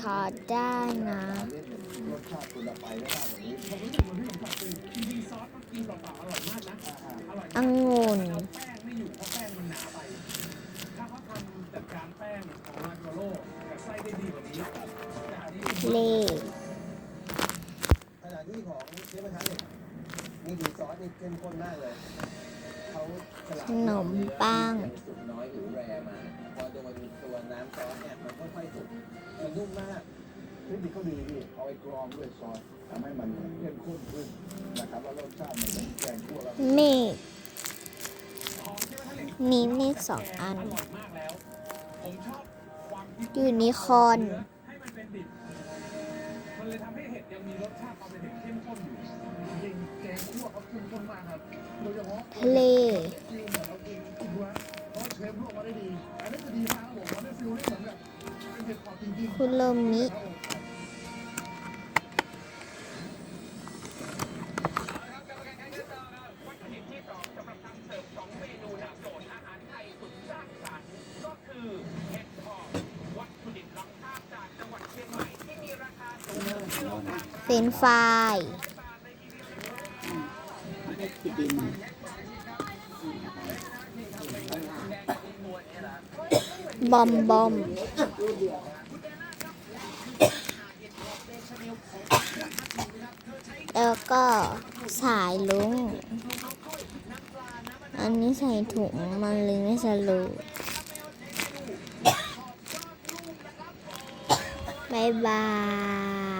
ขอได้นะองุ่นเพราะแป้งมันหนาไปถ้าเขาทำจัดการแป้งของมาโกโร่กับไส้ได้ดีกว่านี้แต่อันนี้เล่ขณะที่ของเชฟกระทะเหล็กนี่ดูซอสนี่เข้มข้นมากเลยเขาขนมปังน้อยหรือแรมา พอโดนตัวน้ำซอสเนี่ยมันค่อยๆสุ นนุ่มมากเทคนิคเขาดีพี่เอาไอ้กรองด้วยซอสทำให้มันเข้มข้นขึ้นนะครับแล้วรสชาติมันเหมือนแกงคั่วแล้วเมฆของเชฟกระทะเหล็กมีเมฆสองอันอร่อยมากแล้วผมชอบความที่ยูนิคอร์นให้มันเป็นดิบมันเลยทำให้เห็ดยังมีรสชาติความเป็นเห็ดเข้มข้นอยู่จริงๆแกงคั่วเขาเข้มข้นมากครับโดยเฉพาะทะเลฟิลเหมือนเรากินกินดูนะเพราะเชฟลวกมาได้ดีอันนี้คือดีมากครับผมมันได้ฟิลที่เหมือนแบบ คุโรมิครับผมวัตถุดิบที่สองสำหรับทำเสร์ฟสองเมนูดับโดอาหารไทยสุดสร้างสรรค์ก็คือเห็ดหอมวัตถุดิบล้ำค่าจากจังหวัดเชียงใหม่ที่มีราคาสูงถึงกิโลกรัมเฟรนช์ฟรายบอมบอม แล้วก็สายลุง อันนี้ใส่ถุงมันเลยไม่สรุปบายบาย